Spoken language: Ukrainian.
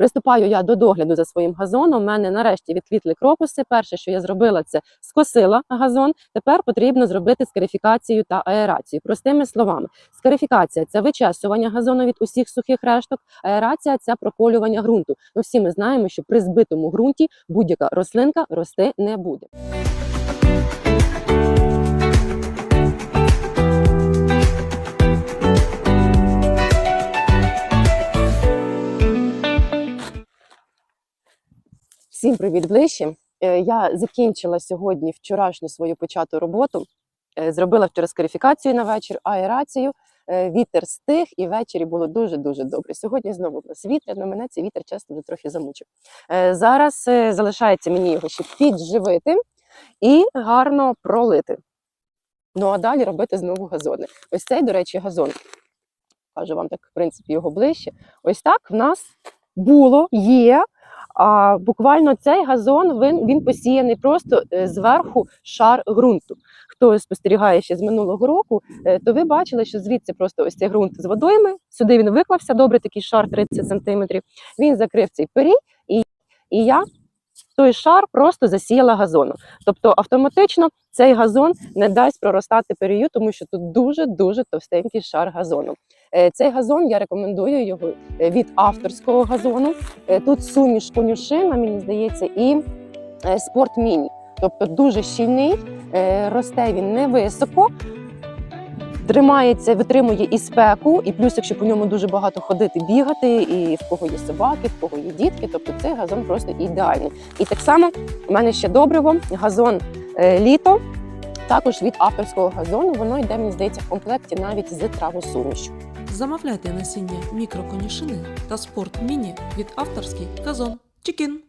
Приступаю я до догляду за своїм газоном. У мене нарешті відквітли крокуси. Перше, що я зробила, це скосила газон. Тепер потрібно зробити скарифікацію та аерацію. Простими словами, скарифікація це вичесування газону від усіх сухих решток. Аерація це прополювання ґрунту. Ну всі ми знаємо, що при збитому ґрунті будь-яка рослинка рости не буде. Всім привіт ближче. Я закінчила сьогодні вчорашню свою почату роботу. Е, Зробила вчора скарифікацію на вечір, аерацію. Е, Вітер стих і ввечері було дуже дуже добре. Сьогодні знову в нас вітер, але мене цей вітер чесно вже трохи замучив. Е, Зараз залишається мені його ще підживити і гарно пролити. Ну а далі робити знову газони. Ось цей, до речі, газон. Кажу вам так, в принципі, його ближче. Ось так в нас було, є. А буквально цей газон він, він посіяний просто е, зверху шар ґрунту. Хто спостерігає ще з минулого року, е, то ви бачили, що звідси просто ось цей ґрунт з водойми. Сюди він виклався, добре, такий шар 30 сантиметрів. Він закрив цей пирій, і, і я той шар просто засіяла газоном. Тобто автоматично цей газон не дасть проростати перію, тому що тут дуже дуже товстенький шар газону. Е, Цей газон я рекомендую його е, від авторського газону. Е, Тут суміш конюшина, мені здається, і спорт міні. Тобто дуже щільний, росте він невисоко, тримається, витримує і спеку, і плюс, якщо по ньому дуже багато ходити, бігати, і в кого є собаки, в кого є дітки, тобто цей газон просто ідеальний. І так само у мене ще добриво, газон е, літо. Також від авторського газону воно йде, мені здається, в комплекті навіть з травосумішю. Замовляйте насіння мікроконюшини та спорт міні від авторський газон. Чікін!